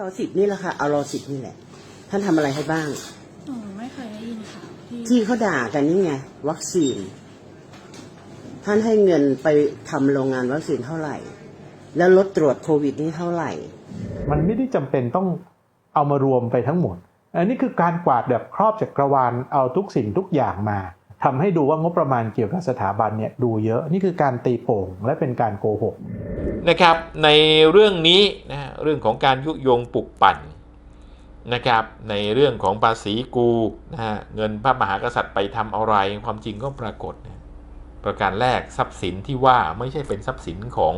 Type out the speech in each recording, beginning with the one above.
รอสิบนี่แหละค่ะเอารอสิบนี่แหละ ท่านทำอะไรให้บ้างหนูไม่เคยได้ยินข่าวที่ที่เขาด่ากันนี่ไงวัคซีน ท่านให้เงินไปทำโรงงานวัคซีนเท่าไหร่ แล้วรถตรวจโควิดนี่เท่าไหร่ มันไม่ได้จำเป็นต้องเอามารวมไปทั้งหมด อันนี้คือการกวาดแบบครอบจักรวาลเอาทุกสิ่งทุกอย่างมา ทำให้ดูว่างบประมาณเกี่ยวกับสถาบันเนี่ยดูเยอะนี่คือการตีโป่งและเป็นการโกหกนะครับ ในเรื่องนี้นะเรื่องของการยุยงปลุกปั่นนะครับในเรื่องของภาษีกูนะฮะเงินพระมหากษัตริย์ไปทำอะไร ความจริงก็ปรากฏนะประการแรกทรัพย์สินที่ว่าไม่ใช่เป็นทรัพย์สินของ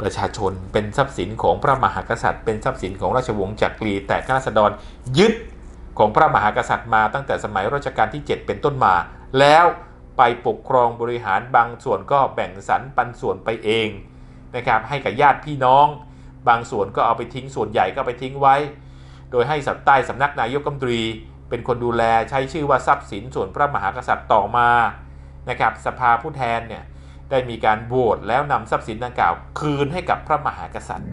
ประชาชน เป็นทรัพย์สินของพระมหากษัตริย์ เป็นทรัพย์สินของราชวงศ์จักรี แต่ข้าราษฎรยึดของพระมหากษัตริย์มาตั้งแต่สมัยรัชกาลที่ 7 เป็นต้นมา แล้วไปปกครองบริหารบางส่วนก็แบ่งสรรปันส่วนไปเองนะครับให้กับญาติพี่น้อง บางส่วนก็เอาไปทิ้งส่วนใหญ่ก็ไปทิ้งไว้ โดยให้สัตใต้สำนักนายกรัฐมนตรี เป็นคนดูแลใช้ชื่อว่าทรัพย์สินส่วนพระมหากษัตริย์ต่อมานะครับสภาผู้แทนเนี่ยได้มีการโหวตแล้วนำทรัพย์สินดังกล่าว คืนให้กับพระมหากษัตริย์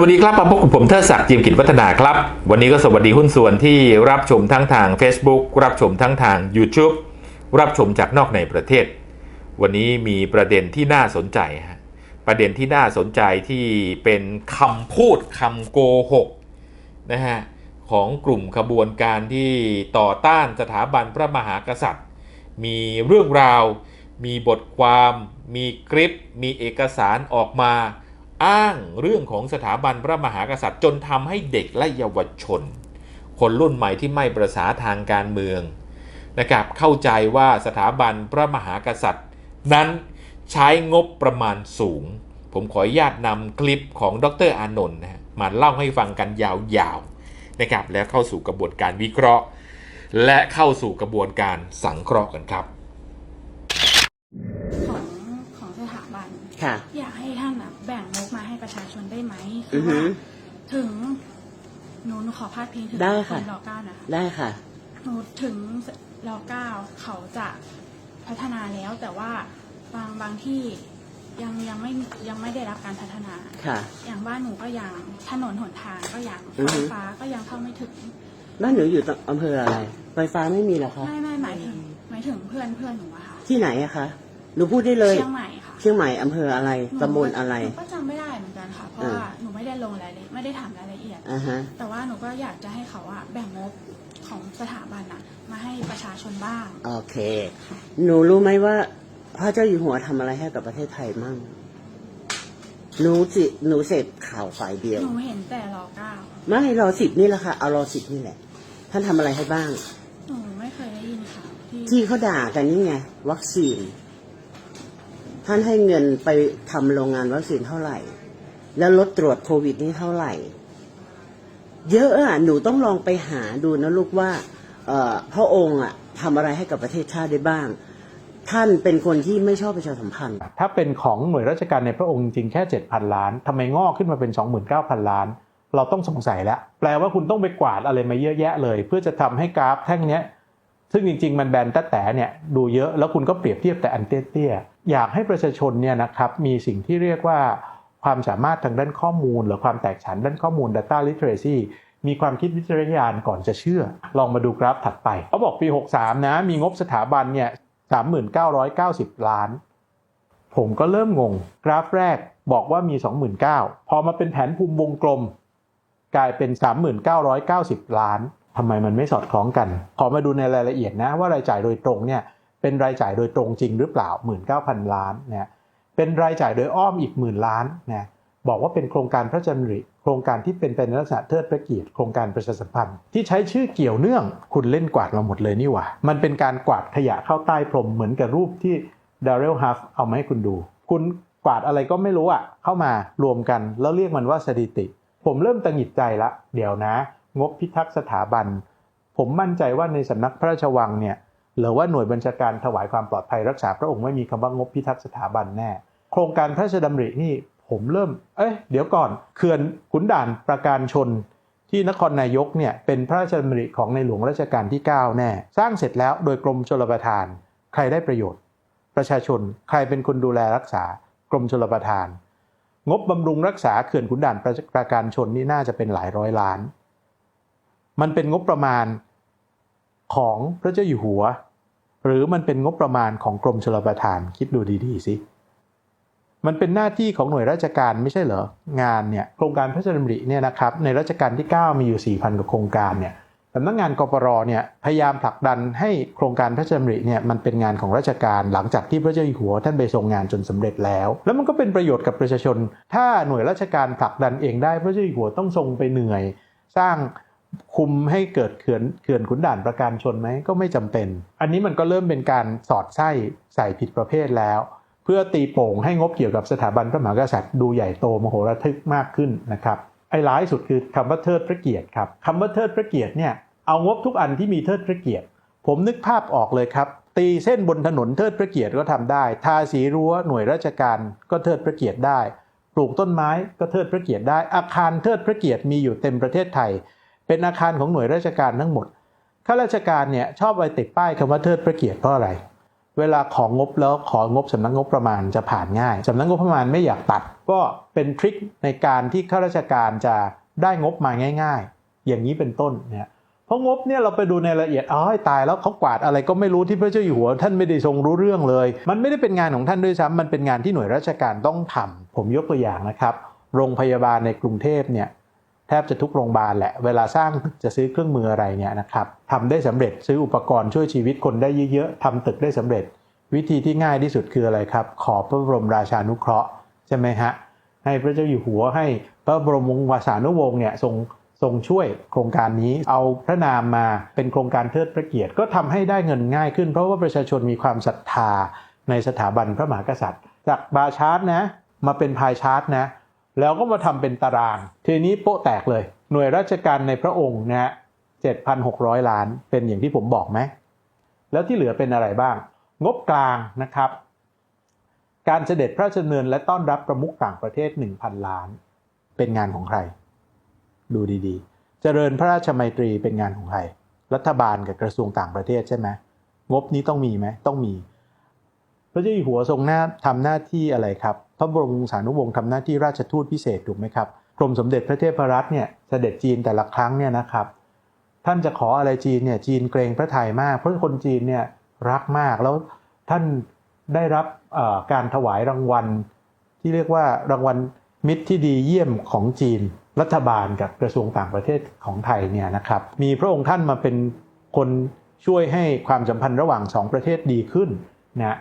วัสดีครับมาพบกับผมเทิดศักดิ์จิมกิจวัฒนาครับ วันนี้ก็สวัสดีหุ้นส่วนที่รับชมทั้งทาง Facebook รับชมทั้งทาง YouTube รับชมจากนอกในประเทศ วันนี้มีประเด็นที่น่าสนใจฮะประเด็นที่น่าสนใจที่เป็นคำพูดคำโกหกนะฮะของกลุ่มขบวนการที่ต่อต้านสถาบันพระมหากษัตริย์ มีเรื่องราว มีบทความ มีคลิป มีเอกสารออกมา อ้างเรื่องของสถาบันพระมหากษัตริย์จนทำให้เด็กและเยาวชน คนรุ่นใหม่ที่ไม่ประสาทางการเมืองนะครับเข้าใจว่าสถาบันพระมหากษัตริย์ นั้นใช้งบประมาณสูง ผมขออนุญาตนำคลิปของดรอานนท์นะฮะมาเล่าให้ฟังกันยาวๆนะครับแล้วเข้าสู่กระบวนการวิเคราะห์ และเข้าสู่กระบวนการสังเคราะห์กันครับ ของของสถาบันค่ะอยากาให้ประชาชนได้ไหมอือฮึว่าถึงหนูหนูขอพาดพิงถึงได้ค่ะนรอเก้านะคะได้ค่ะ หนูถึงรอเก้าเขาจะพัฒนาแล้ว แต่ว่าบางบางที่ยังยังไม่ยังไม่ได้รับการพัฒนา ค่ะ อย่างบ้านหนูก็ยังถนนหนทางก็ยังอือไฟฮึ ฟ้าก็ยังเข้าไม่ถึง บ้านหนูอยู่ตรงอำเภออะไร ไฟฟ้าไม่มีเหรอคะ ไม่ไม่หมายถึงหมายถึงเพื่อนเพื่อนหนูอะค่ะ ที่ไหนอะคะ หนูพูดได้เลย เชียงใหม่ค่ะเชียงใหม่อำเภออะไรหนูตำบลอะไร หนูก็จำไม่ได้เหมือนกันค่ะ เพราะเออว่าหนูไม่ได้ลงรายละเอียดไม่ได้ถามรายละเอียด อ่าฮะ แต่ว่าหนูก็อยากจะให้เขาอะแบ่งงบของสถาบันอะมาให้ประชาชนบ้าง โอเค หนูรู้ไหมว่า พระเจ้าอยู่หัวทำอะไรให้กับประเทศไทยมั่ง หนูจิหนูเสพข่าวฝ่ายเดียว หนูเห็นแต่รอเก้าไม่รอสิบนี่แหละค่ะ เอารอสิบนี่แหละ ท่านทำอะไรให้บ้าง หนูไม่เคยได้ยินข่าวที่ที่เขาด่ากันนี่ไง วัคซีน ท่านให้เงินไปทำโรงงานวัคซีนเท่าไหร่ แล้วรถตรวจโควิดนี่เท่าไหร่ เยอะอะหนูต้องลองไปหาดูนะลูกว่าเออพระองค์อะทำอะไรให้กับประเทศชาติได้บ้าง ท่านเป็นคนที่ไม่ชอบประชาสัมพันธ์ ถ้าเป็นของหน่วยราชการในพระองค์จริงแค่ 7,000 ล้านทำไมงอกขึ้นมาเป็น 29,000 ล้าน เราต้องสงสัยแล้ว แปลว่าคุณต้องไปกวาดอะไรมาเยอะแยะเลย เพื่อจะทำให้กราฟแท่งเนี้ยซึ่งจริง ๆ มันแบนแต่แต่เนี่ยดูเยอะแล้วคุณก็เปรียบเทียบแต่อันเตี้ยๆ อยากให้ประชาชนเนี่ยนะครับมีสิ่งที่เรียกว่าความสามารถทางด้านข้อมูล หรือความแตกฉานด้านข้อมูล Data Literacy มีความคิดวิจารณญาณก่อนจะเชื่อ ลองมาดูกราฟถัดไปเขาบอกปี 63 นะ มีงบสถาบันเนี่ย3990 ล้าน ผมก็เริ่มงง กราฟแรกบอกว่ามี 29,000 พอมาเป็นแผนภูมิวงกลม กลายเป็น 3990 ล้านทำไมมันไม่สอดคล้องกันขอมาดูในรายละเอียดนะว่ารายจ่ายโดยตรงเนี่ย เป็นรายจ่ายโดยตรงจริงหรือเปล่า 19,000 ล้านนะเป็นรายจ่ายโดยอ้อมอีกหมื่นล้านนะบอกว่าเป็นโครงการพระราชดำริ โครงการที่เป็นไปในลักษณะเทิดพระเกียรติโครงการประชาสัมพันธ์ ที่ใช้ชื่อเกี่ยวเนื่อง คุณเล่นกวาดมาหมดเลยนี่หว่า มันเป็นการกวาดขยะเข้าใต้พรมเหมือนกับรูปที่ดาร์เรลฮัฟเอามาให้คุณดู คุณกวาดอะไรก็ไม่รู้อะเข้ามารวมกันแล้วเรียกมันว่าสถิติ ผมเริ่มตังหิดใจละ เดี๋ยวนะ งบพิทักษ์สถาบัน ผมมั่นใจว่าในสำนักพระราชวังเนี่ย หรือว่าหน่วยบัญชาการถวายความปลอดภัยรักษาพระองค์ไม่มีคำว่างบพิทักษ์สถาบันแน่ โครงการพระราชดำรินี่ผมเริ่ม เอ้ยเดี๋ยวก่อนเขื่อนขุนด่านประการชนที่นครนายกเนี่ยเป็นพระราชดำริของในหลวงรัชกาลที่ 9 แน่ สร้างเสร็จแล้วโดยกรมชลประทาน ใครได้ประโยชน์ ประชาชนใครเป็นคนดูแลรักษากรมชลประทาน งบบำรุงรักษาเขื่อนขุนด่านประประการชนนี่น่าจะเป็นหลายร้อยล้าน มันเป็นงบประมาณของพระเจ้าอยู่หัว หรือมันเป็นงบประมาณของกรมชลประทานคิดดูดีๆสิมันเป็นหน้าที่ของหน่วยราชการไม่ใช่เหรองานเนี่ยโครงการพระราชดำริเนี่ยนะครับในรัชกาลที่ 9 มีอยู่ 4,000 กว่าโครงการเนี่ยสำนักงานกปรเนี่ยพยายามผลักดันให้โครงการพระราชดำริเนี่ยมันเป็นงานของราชการหลังจากที่พระเจ้าอยู่หัวท่านไปทรงงานจนสำเร็จแล้ว แล้วมันก็เป็นประโยชน์กับประชาชน ถ้าหน่วยราชการผลักดันเองได้พระเจ้าอยู่หัวต้องทรงไปเหนื่อย สร้าง คุมให้เกิดเขื่อนเขื่อนขุนด่านประการชนไหมก็ไม่จำเป็น อันนี้มันก็เริ่มเป็นการสอดไส้ใส่ผิดประเภทแล้ว เพื่อตีโป่งให้งบเกี่ยวกับสถาบันพระมหากษัตริย์ดูใหญ่โตมโหฬารทึกมากขึ้นนะครับไอ้ร้ายสุดคือคำว่าเทิดพระเกียรติครับคำว่าเทิดพระเกียรติเนี่ยเอางบทุกอันที่มีเทิดพระเกียรติ ผมนึกภาพออกเลยครับ ตีเส้นบนถนนเทิดพระเกียรติก็ทำได้ ทาสีรั้วหน่วยราชการก็เทิดพระเกียรติได้ ปลูกต้นไม้ก็เทิดพระเกียรติได้ อาคารเทิดพระเกียรติมีอยู่เต็มประเทศไทย เป็นอาคารของหน่วยราชการทั้งหมด ข้าราชการเนี่ยชอบไปติดป้ายคำว่าเทิดพระเกียรติเพราะอะไร เวลาของงบแล้วของบสำนักงบประมาณจะผ่านง่ายสำนักงบประมาณไม่อยากตัด ก็เป็นทริคในการที่ข้าราชการจะได้งบมาง่าย ๆ อย่างนี้เป็นต้นเนี่ยเพราะงบเนี่ยเราไปดูในรายละเอียดอ๋อตายแล้วเขากวาดอะไรก็ไม่รู้ที่พระเจ้าอยู่หัว ท่านไม่ได้ทรงรู้เรื่องเลย มันไม่ได้เป็นงานของท่านด้วยซ้ำมันเป็นงานที่หน่วยราชการต้องทำผมยกตัวอย่างนะครับ โรงพยาบาลในกรุงเทพเนี่ย แทบจะทุกโรงพยาบาลแหละ เวลาสร้างจะซื้อเครื่องมืออะไรเนี่ยนะครับทำได้สำเร็จซื้ออุปกรณ์ช่วยชีวิตคนได้เยอะๆทำตึกได้สำเร็จ วิธีที่ง่ายที่สุดคืออะไรครับ ขอพระบรมราชานุเคราะห์ใช่ไหมฮะให้พระเจ้าอยู่หัวให้พระบรมวงศานุวงศ์เนี่ยทรงทรงช่วยโครงการนี้เอาพระนามมาเป็นโครงการเทิดพระเกียรติก็ทำให้ได้เงินง่ายขึ้น เพราะว่าประชาชนมีความศรัทธาในสถาบันพระมหากษัตริย์ จากบาชาร์ตนะมาเป็นพายชาร์ตนะ แล้วก็มาทำเป็นตาราง ทีนี้โป๊ะแตกเลย หน่วยราชการในพระองค์นะฮะ7,600ล้านเป็นอย่างที่ผมบอกไหม แล้วที่เหลือเป็นอะไรบ้าง งบกลางนะครับ การเสด็จพระราชดำเนินและต้อนรับประมุขต่างประเทศ 1,000 ล้าน เป็นงานของใคร ดูดีๆ เจริญพระราชมัยตรีเป็นงานของใคร รัฐบาลกับกระทรวงต่างประเทศใช่ไหมงบนี้ต้องมีไหมต้องมี พระเจ้าอยู่หัวทรงหน้าทำหน้าที่อะไรครับ พระบรมวงศานุวงศ์ทำหน้าที่ราชทูตพิเศษถูกไหมครับกรมสมเด็จพระเทพรัตน์เนี่ยเสด็จจีนแต่ละครั้งเนี่ยนะครับ ท่านจะขออะไรจีนเนี่ยจีนเกรงพระไทยมาก เพราะคนจีนเนี่ยรักมากแล้วท่านได้รับการถวายรางวัล ที่เรียกว่ารางวัลมิตรที่ดีเยี่ยมของจีน รัฐบาลกับกระทรวงต่างประเทศของไทยเนี่ยนะครับ มีพระองค์ท่านมาเป็นคนช่วยให้ความสัมพันธ์ระหว่างสองประเทศดีขึ้นนะ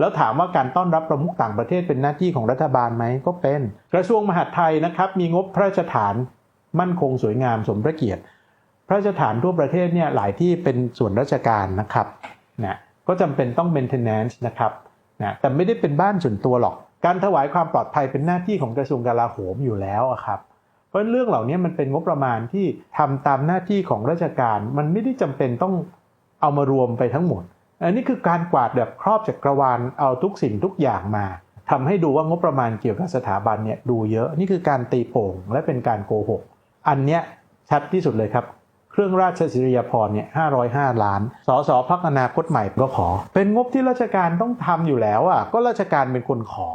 แล้วถามว่าการต้อนรับประมุขต่างประเทศเป็นหน้าที่ของรัฐบาลไหมก็เป็น กระทรวงมหาดไทยนะครับ มีงบพระราชฐานมั่นคงสวยงามสมพระเกียรติ พระราชฐานทั่วประเทศเนี่ยหลายที่เป็นส่วนราชการนะครับนะก็จำเป็นต้อง maintenance นะครับนะแต่ไม่ได้เป็นบ้านส่วนตัวหรอก การถวายความปลอดภัยเป็นหน้าที่ของกระทรวงกลาโหมอยู่แล้วครับเพราะเรื่องเหล่านี้มันเป็นงบประมาณที่ทำตามหน้าที่ของราชการ มันไม่ได้จำเป็นต้องเอามารวมไปทั้งหมด อันนี้คือการกวาดแบบครอบจักรวาลเอาทุกสิ่งทุกอย่างมาทำให้ดูว่างบประมาณเกี่ยวกับสถาบันเนี่ยดูเยอะนี่คือการตีโป่งและเป็นการโกหก อันเนี้ยชัดที่สุดเลยครับ เครื่องราชสิริยาภรเนี่ย505ล้าน สสพักอนาคตใหม่ก็ขอ เป็นงบที่ราชการต้องทำอยู่แล้วอะก็ราชการเป็นคนขอ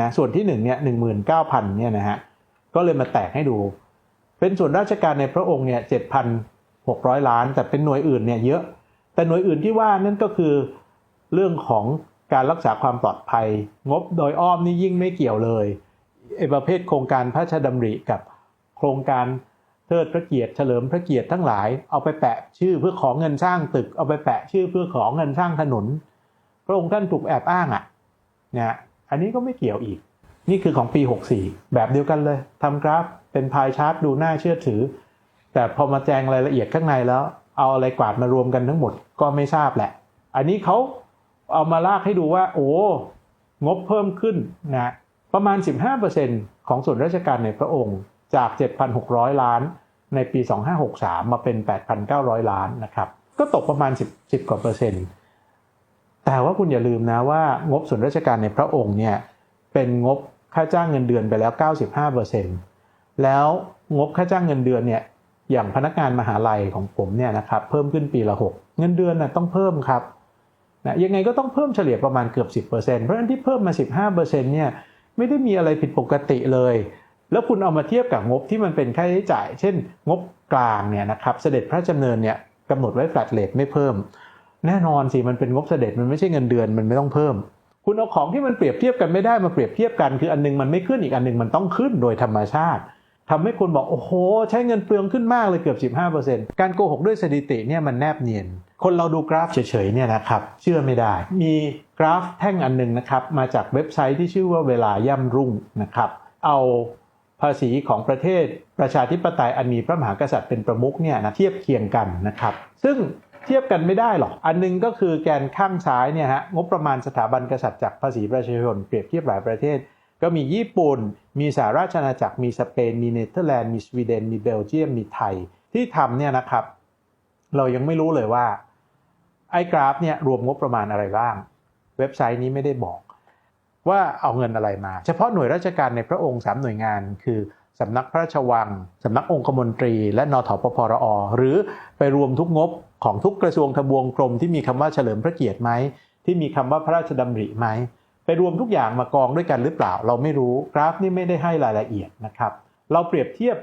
นะส่วนที่1เนี่ย19,000เนี่ยนะฮะก็เลยมาแตกให้ดู เป็นส่วนราชการในพระองค์เนี่ย7,600ล้าน แต่เป็นหน่วยอื่นเนี่ยเยอะ แต่หน่วยอื่นที่ว่านั่นก็คือ เรื่องของการรักษาความปลอดภัย งบโดยอ้อมนี่ยิ่งไม่เกี่ยวเลยไอ้ประเภทโครงการพระราชดำริกับโครงการเทิดพระเกียรติเฉลิมพระเกียรติทั้งหลายเอาไปแปะชื่อเพื่อขอเงินสร้างตึก เอาไปแปะชื่อเพื่อขอเงินสร้างถนน พระองค์ท่านถูกแอบอ้างอะเนี่ยอันนี้ก็ไม่เกี่ยวอีก นี่คือของปี 64 แบบเดียวกันเลยทำกราฟเป็นพายชาร์ตดูน่าเชื่อถือ แต่พอมาแจงรายละเอียดข้างในแล้ว เอาอะไรกวาดมารวมกันทั้งหมดก็ไม่ทราบแหละ อันนี้เขาเอามาลากให้ดูว่า โอ้งบเพิ่มขึ้นนะประมาณ 15%ของส่วนราชการในพระองค์จาก 7,600 ล้านในปี 2563 มาเป็น 8,900 ล้านนะครับ ก็ตกประมาณ 10 10กว่าเปอร์เซ็นต์ แต่ว่าคุณอย่าลืมนะว่างบส่วนราชการในพระองค์เนี่ยเป็นงบค่าจ้างเงินเดือนไปแล้ว 95%แล้วงบค่าจ้างเงินเดือนเนี่ย อย่างพนักงานมหาลัยของผมเนี่ยนะครับเพิ่มขึ้นปีละ 6 เงินเดือนนะต้องเพิ่มครับนะยังไงก็ต้องเพิ่มเฉลี่ยประมาณเกือบ 10%เพราะฉะนั้นที่เพิ่มมา 15%เนี่ยไม่ได้มีอะไรผิดปกติเลย แล้วคุณเอามาเทียบกับงบที่มันเป็นค่าใช้จ่าย เช่น งบกลางเนี่ยนะครับเสด็จพระราชดำเนินเนี่ยกำหนดไว้ flat rate ไม่เพิ่ม แน่นอนสิมันเป็นงบเสด็จมันไม่ใช่เงินเดือนมันไม่ต้องเพิ่ม คุณเอาของที่มันเปรียบเทียบกันไม่ได้มาเปรียบเทียบกัน คืออันนึงมันไม่ขึ้นอีกอันนึงมันต้องขึ้นโดยธรรมชาติ ทำให้คนบอกโอ้โห ใช้เงินเปลืองขึ้นมากเลยเกือบ 15%การโกหกด้วยสถิติเนี่ยมันแนบเนียน คนเราดูกราฟเฉยๆเนี่ยนะครับเชื่อไม่ได้ มีกราฟแท่งอันหนึงนะครับมาจากเว็บไซต์ที่ชื่อว่าเวลาย่ำรุ่งนะครับเอาภาษีของประเทศประชาธิปไตยอันมีพระมหากษัตริย์เป็นประมุขเนี่ยนะเทียบเคียงกันนะครับซึ่งเทียบกันไม่ได้หรอก อันหนึงก็คือแกนข้างซ้ายเนี่ยฮะงบประมาณสถาบันกษัตริย์จากภาษีประชาชนเปรียบเทียบหลายประเทศ ก็มีญี่ปุ่น มีสหราชอาณาจักรมีสเปน มีเนเธอร์แลนด์มีสวีเดน มีเบลเยียมมีไทยที่ทำเนี่ยนะครับ เรายังไม่รู้เลยว่าไอ้กราฟเนี่ยรวมงบประมาณอะไรบ้าง เว็บไซต์นี้ไม่ได้บอก ว่าเอาเงินอะไรมา เฉพาะหน่วยราชการในพระองค์ 3 หน่วยงานคือสำนักพระราชวัง สำนักองคมนตรี และนทปพรอ หรือไปรวมทุกงบของทุกกระทรวงทบวงกรมที่มีคำว่าเฉลิมพระเกียรติไหมที่มีคำว่าพระราชดำริไหม ไปรวมทุกอย่างมากองด้วยกันหรือเปล่า เราไม่รู้กราฟนี่ไม่ได้ให้รายละเอียดนะครับ เราเปรียบเทียบ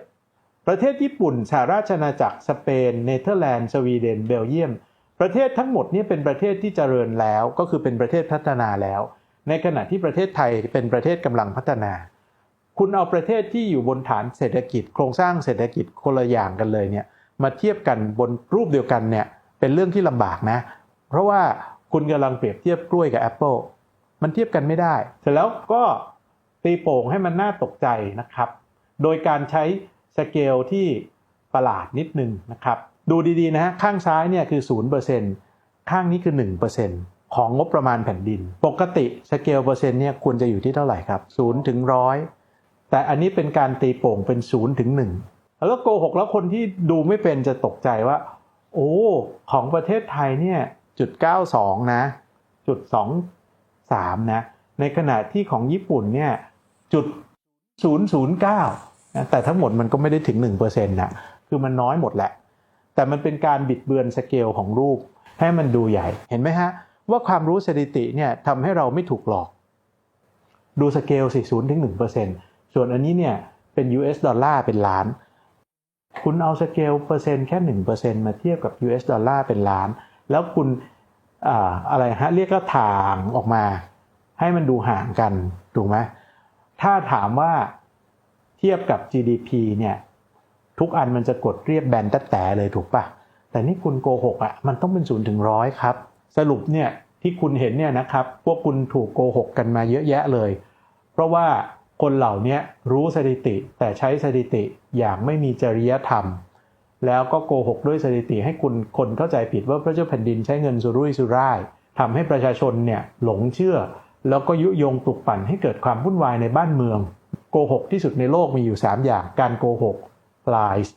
ประเทศญี่ปุ่นสหราชอาณาจักรสเปนเนเธอร์แลนด์สวีเดนเบลเยียม ประเทศทั้งหมดนี้เป็นประเทศที่เจริญแล้ว ก็คือเป็นประเทศพัฒนาแล้ว ในขณะที่ประเทศไทยเป็นประเทศกำลังพัฒนา คุณเอาประเทศที่อยู่บนฐานเศรษฐกิจ โครงสร้างเศรษฐกิจคนละอย่างกันเลยเนี่ยมาเทียบกันบนรูปเดียวกันเนี่ยเป็นเรื่องที่ลำบากนะ เพราะว่าคุณกำลังเปรียบเทียบกล้วยกับแอปเปิล มันเทียบกันไม่ได้ เสร็จแล้วก็ตีโป่งให้มันน่าตกใจนะครับ โดยการใช้สเกลที่ประหลาดนิดนึงนะครับ ดูดีๆนะฮะข้างซ้ายเนี่ยคือ 0%ข้างนี้คือ 1%ของงบประมาณแผ่นดิน ปกติสเกลเปอร์เซ็นต์เนี่ยควรจะอยู่ที่เท่าไหร่ครับ0ถึง100แต่อันนี้เป็นการตีโป่งเป็น0ถึง1แล้วโกหกแล้วคนที่ดูไม่เป็นจะตกใจว่า โอ้ ของประเทศไทยเนี่ยจุด92นะจุด 3นะในขณะที่ของญี่ปุ่นเนี่ยจุด 009นะแต่ทั้งหมดมันก็ไม่ได้ถึง 1%นะคือมันน้อยหมดแหละ แต่มันเป็นการบิดเบือนสเกลของรูป ให้มันดูใหญ่เห็นไหมฮะ ว่าความรู้สถิติเนี่ยทำให้เราไม่ถูกหลอก ดูสเกลสิ0ถึง1%ส่วนอันนี้เนี่ยเป็น US ดอลลาร์เป็นล้าน คุณเอาสเกลเปอร์เซ็นต์แค่ 1%มาเทียบกับ US ดอลลาร์เป็นล้าน แล้วคุณ อะไรฮะเรียกก็ทางออกมา ให้มันดูห่างกันถูกไหมถ้าถามว่าเทียบกับ GDP เนี่ยทุกอันมันจะกดเรียบแบนแต่แต่เลยถูกปะแต่นี่คุณโกหกอะมันต้องเป็นศูนย์ถึงร้อยครับ สรุปเนี่ยที่คุณเห็นเนี่ยนะครับพวกคุณถูกโกหกกันมาเยอะแยะเลย เพราะว่าคนเหล่านี้รู้สถิติแต่ใช้สถิติอย่างไม่มีจริยธรรม แล้วก็โกหกด้วยสถิติให้คุณคนเข้าใจผิดว่าพระเจ้าแผ่นดินใช้เงินสุรุ่ยสุร่ายทำให้ประชาชนเนี่ยหลงเชื่อ แล้วก็ยุยงปลุกปั่นให้เกิดความวุ่นวายในบ้านเมือง โกหกที่สุดในโลกมีอยู่ 3 อย่าง การโกหก lies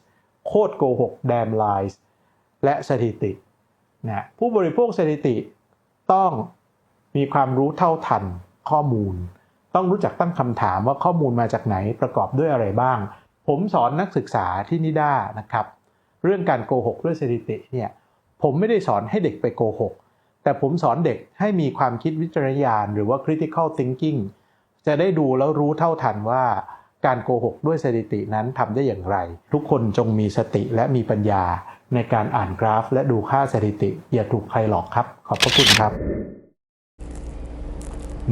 โคตรโกหก damn lies และสถิตินะผู้บริโภคสถิติต้องมีความรู้เท่าทันข้อมูล ต้องรู้จักตั้งคำถามว่าข้อมูลมาจากไหนประกอบด้วยอะไรบ้าง ผมสอนนักศึกษาที่นิด้านะครับ เรื่องการโกหกด้วยสถิติเนี่ยผมไม่ได้สอนให้เด็กไปโกหก แต่ผมสอนเด็กให้มีความคิดวิจารณญาณหรือว่า critical thinking จะได้ดูแล้วรู้เท่าทันว่าการโกหกด้วยสถิตินั้นทำได้อย่างไร ทุกคนจงมีสติและมีปัญญาในการอ่านกราฟ และดูค่าสถิติอย่าถูกใครหลอกครับ ขอบพระคุณครับ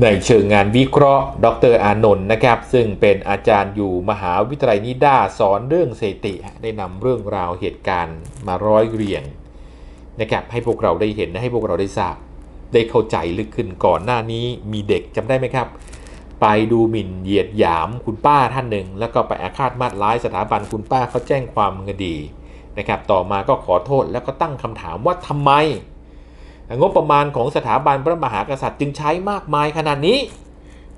ในเชิงงานวิเคราะห์ ดรอานนท์นะครับ ซึ่งเป็นอาจารย์อยู่มหาวิทยาลัยนิด้าสอนเรื่องเสถิติได้นำเรื่องราวเหตุการณ์มาร้อยเรียงนะครับให้พวกเราได้เห็นให้พวกเราได้ทราบ ได้เข้าใจลึกขึ้นก่อนหน้านี้มีเด็กจำได้ไหมครับ ไปดูหมิ่นเหยียดหยามคุณป้าท่านหนึ่ง แล้วก็ไปอาฆาตมาดร้ายสถาบันคุณป้าเขาแจ้งความคดีนะครับ ต่อมาก็ขอโทษแล้วก็ตั้งคำถามว่าทำไม งบประมาณของสถาบันพระมหากษัตริย์จึงใช้มากมายขนาดนี้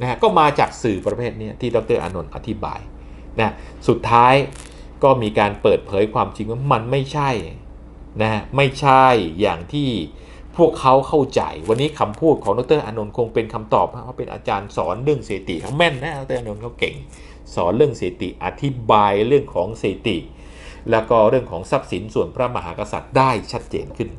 นะฮะก็มาจากสื่อประเภทนี้ที่ดรอานนท์อธิบายนะสุดท้ายก็มีการเปิดเผยความจริงว่ามันไม่ใช่นะฮะไม่ใช่อย่างที่พวกเขาเข้าใจ วันนี้คำพูดของดรอานนท์คงเป็นคำตอบเพราะเป็นอาจารย์สอนเรื่องสถิติเขาแม่นนะดรอานนท์เขาเก่ง สอนเรื่องสถิติอธิบายเรื่องของสถิติแล้วก็เรื่องของทรัพย์สินส่วนพระมหากษัตริย์ได้ชัดเจนขึ้น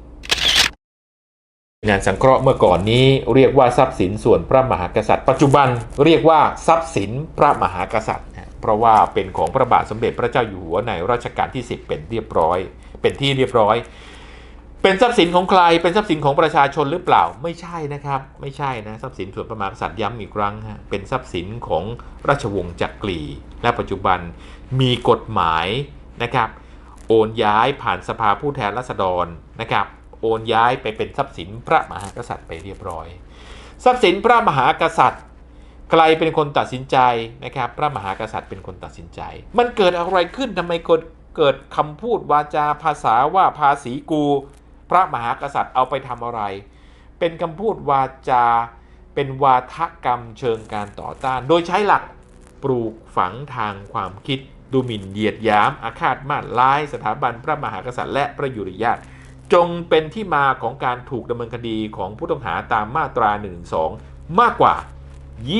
งานสังเคราะห์เมื่อก่อนนี้เรียกว่าทรัพย์สินส่วนพระมหากษัตริย์ ปัจจุบันเรียกว่าทรัพย์สินพระมหากษัตริย์ เพราะว่าเป็นของพระบาทสมเด็จพระเจ้าอยู่หัวในรัชกาลที่ 10 เป็นเรียบร้อย เป็นที่เรียบร้อย เป็นทรัพย์สินของใครเป็นทรัพย์สินของประชาชนหรือเปล่าไม่ใช่นะครับ ไม่ใช่นะทรัพย์สินส่วนพระมหากษัตริย์ย้ำอีกครั้งฮะเป็นทรัพย์สินของราชวงศ์จักรีและปัจจุบันมีกฎหมายนะครับโอนย้ายผ่านสภาผู้แทนราษฎรนะครับ นย้ายไปเป็นทรัพย์สินพระมหากษัตริย์ไปเรียบร้อย ทรัพย์สินพระมหากษัตริย์ใครเป็นคนตัดสินใจนะครับ พระมหากษัตริย์เป็นคนตัดสินใจ มันเกิดอะไรขึ้นทำไมเกิดเกิดคำพูดวาจาภาษาว่าภาษีกู พระมหากษัตริย์เอาไปทำอะไร เป็นคำพูดวาจา เป็นวาทกรรมเชิงการต่อต้าน โดยใช้หลักปลูกฝังทางความคิดดูหมิ่นเหยียดยามอาฆาตมาตร้าย สถาบันพระมหากษัตริย์และพระยุรญาติ จงเป็นที่มาของการถูกดำเนินคดีของผู้ต้องหาตามมาตรา1นึมากกว่า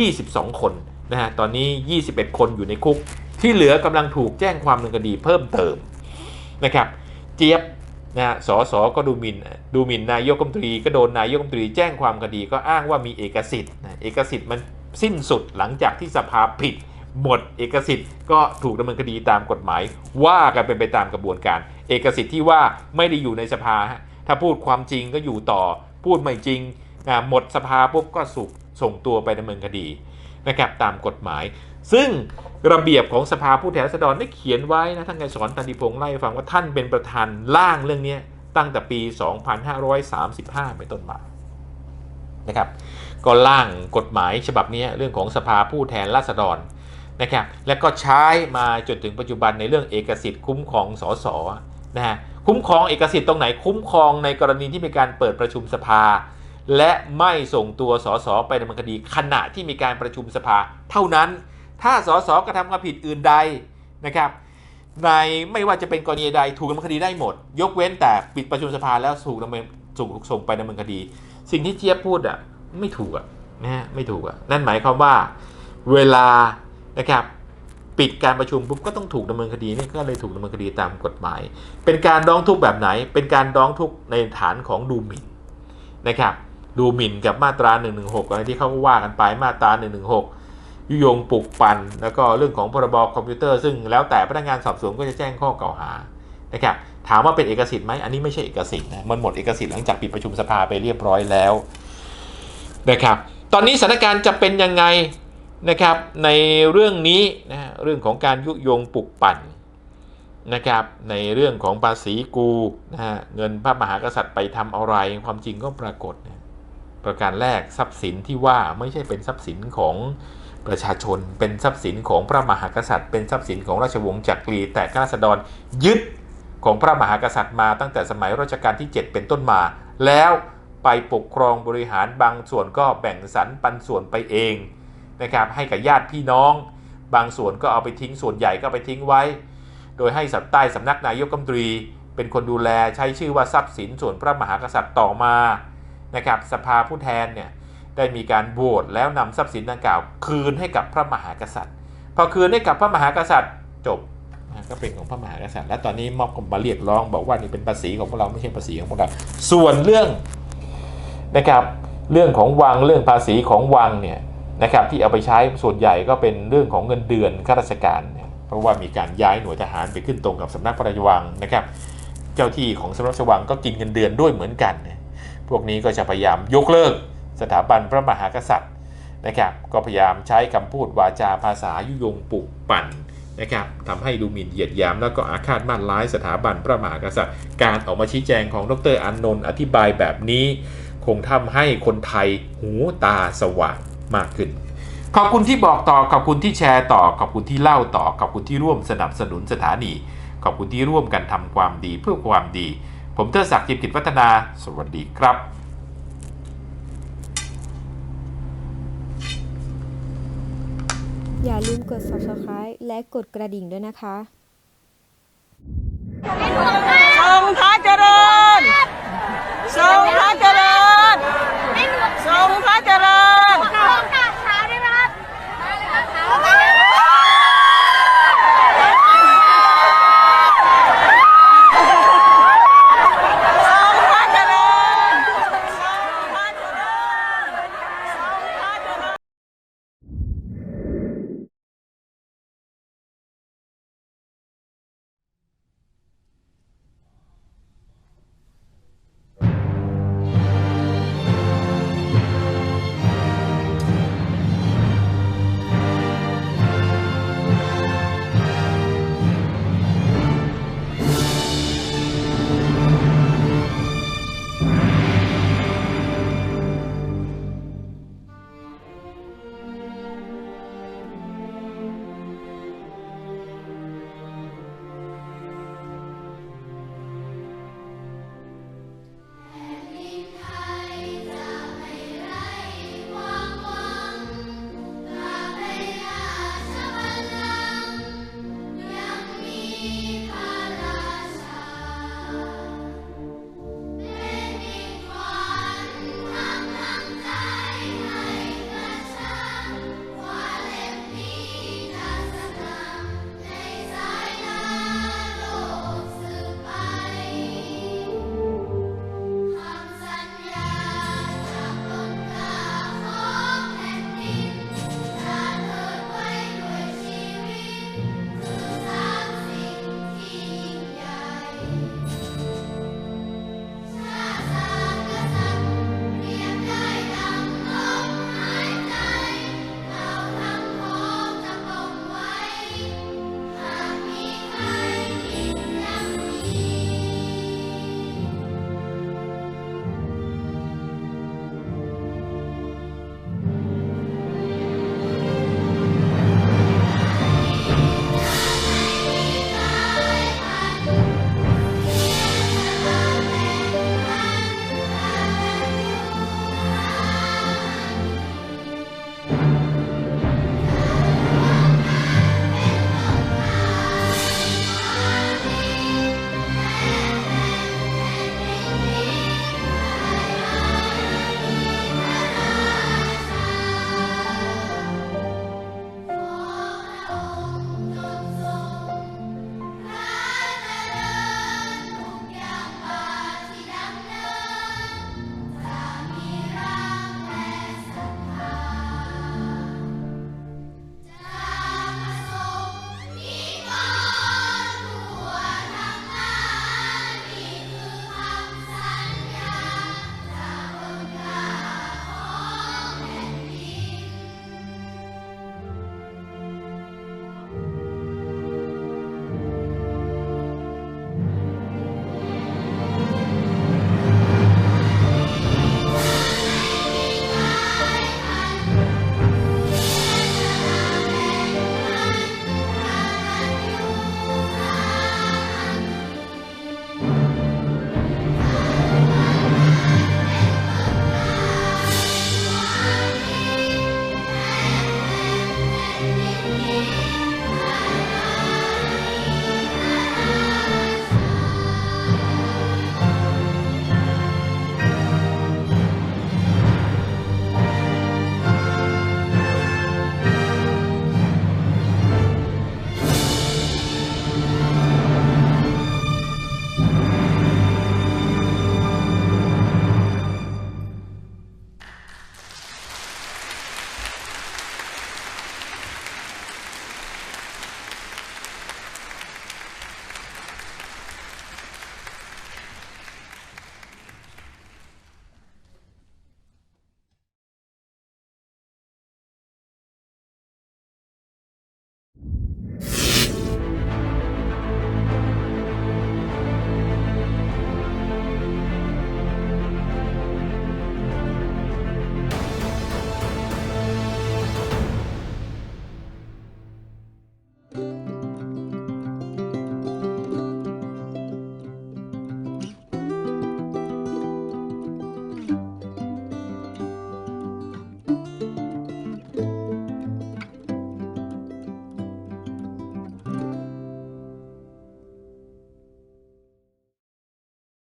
22 คนนะฮะตอนนี้ 21 คนอยู่ในคุก ที่เหลือกำลังถูกแจ้งความดำเนินคดีเพิ่มเติมนะครับเจี๊ยบนะฮะสอสอก็ดูหมินดูหมิ่นนายกรัฐมนตรีก็โดนนายกรัฐมนตรีแจ้งความคดีก็อ้างว่ามีเอกสิทธิ์เอกสิทธิ์มันสิ้นสุดหลังจากที่สภาผิด หมดเอกสิทธิ์ก็ถูกดำเนินคดีตามกฎหมาย ว่ากันเป็นไปตามกระบวนการ เอกสิทธิ์ที่ว่าไม่ได้อยู่ในสภา ถ้าพูดความจริงก็อยู่ต่อ พูดไม่จริงหมดสภาปุ๊บก็สุกส่งตัวไปดำเนินคดีนะครับตามกฎหมาย ซึ่งระเบียบของสภาผู้แทนราษฎรได้เขียนไว้นะท่านไกรสอนตันติพงษ์ไล่ให้ฟังว่าท่านเป็นประธานร่างเรื่องนี้ตั้งแต่ปี 2535 เป็นต้นมานะครับก็ร่างกฎหมายฉบับนี้เรื่องของสภาผู้แทนราษฎร นะครับและก็ใช้มาจนถึงปัจจุบันในเรื่องเอกสิทธิ์คุ้มครองสสนะฮะคุ้มครองเอกสิทธิ์ตรงไหนคุ้มครองในกรณีที่มีการเปิดประชุมสภา และไม่ส่งตัวสสไปดำเนินคดีขณะที่มีการประชุมสภา เท่านั้นถ้าสสกระทำความผิดอื่นใดนะครับในไม่ว่าจะเป็นกรณีใดถูกดำเนินคดีได้หมด ยกเว้นแต่ปิดประชุมสภาแล้วถูกดำเนินส่งส่งไปดำเนินคดี สิ่งที่เจี๊ยบพูดอะไม่ถูกอะนะฮะไม่ถูกอะนั่นหมายความว่าเวลา นะครับปิดการประชุมปุ๊บก็ต้องถูกดำเนินคดีนี่ก็เลยถูกดำเนินคดีตามกฎหมาย เป็นการร้องทุกข์แบบไหน เป็นการร้องทุกข์ในฐานของดูหมิ่นนะครับดูหมิ่นกับมาตรา1นึอะไรที่เขาก็ว่ากันไปมาตรา1นึยุยงปลุกปั่นแล้วก็เรื่องของพรบคอมพิวเตอร์ซึ่งแล้วแต่พนักงานสอบสวนก็จะแจ้งข้อกล่าวหานะครับถามว่าเป็นเอกสิทธิ์ไหมอันนี้ไม่ใช่เอกสิทธิ์นะมันหมดเอกสิทธิ์หลังจากปิดประชุมสภาไปเรียบร้อยแล้วนะครับตอนนี้สถานการณ์จะเป็นยังไง นะครับในเรื่องนี้นะเรื่องของการยุยงปลุกปั่นนะครับในเรื่องของภาษีกูนะฮะเงินพระมหากษัตริย์ไปทำอะไรความจริงก็ปรากฏนะประการแรกทรัพย์สินที่ว่าไม่ใช่เป็นทรัพย์สินของประชาชน เป็นทรัพย์สินของพระมหากษัตริย์ เป็นทรัพย์สินของราชวงศ์จักรี แต่ข้าราษฎรยึดของพระมหากษัตริย์มาตั้งแต่สมัยรัชกาลที่ 7 เป็นต้นมา แล้วไปปกครองบริหารบางส่วนก็แบ่งสรรปันส่วนไปเอง นะครับให้กับญาติพี่น้อง บางส่วนก็เอาไปทิ้งส่วนใหญ่ก็ไปทิ้งไว้ โดยให้สัตใต้สำนักนายกรัฐมนตรี เป็นคนดูแลใช้ชื่อว่าทรัพย์สินส่วนพระมหากษัตริย์ต่อมานะครับสภาผู้แทนเนี่ยได้มีการโหวตแล้วนำทรัพย์สินดังกล่าว คืนให้กับพระมหากษัตริย์ พอคืนให้กับพระมหากษัตริย์จบก็เป็นของพระมหากษัตริย์ และตอนนี้มอบมาเรียกร้อง บอกว่านี่เป็นภาษีของพวกเราไม่ใช่ภาษีของพวกเราส่วนเรื่องนะครับเรื่องของวังเรื่องภาษีของวังเนี่ย นะครับที่เอาไปใช้ส่วนใหญ่ก็เป็นเรื่องของเงินเดือนข้าราชการเนี่ยเพราะว่ามีการย้ายหน่วยทหารไปขึ้นตรงกับสำนักพระราชวังนะครับ เจ้าที่ของสำนักพระราชวังก็กินเงินเดือนด้วยเหมือนกันนะพวกนี้ก็จะพยายามยกเลิกสถาบันพระมหากษัตริย์นะครับ ก็พยายามใช้คำพูดวาจาภาษายุยงปลุกปั่นนะครับทำให้ดูหมิ่นเหยียดยามแล้วก็อาฆาตมาตร้ายสถาบันพระมหากษัตริย์ การออกมาชี้แจงของดรอานนท์อธิบายแบบนี้ คงทำให้คนไทยหูตาสว่าง มากขึ้น ขอบคุณที่บอกต่อ ขอบคุณที่แชร์ต่อ ขอบคุณที่เล่าต่อ ขอบคุณที่ร่วมสนับสนุนสถานี ขอบคุณที่ร่วมกันทำความดีเพื่อความดี ผมเทอศักดิ์จิตกิจวัฒนา สวัสดีครับอย่าลืมกด subscribe และกดกระดิ่งด้วยนะคะชรงพระเจริญทรงพระเจ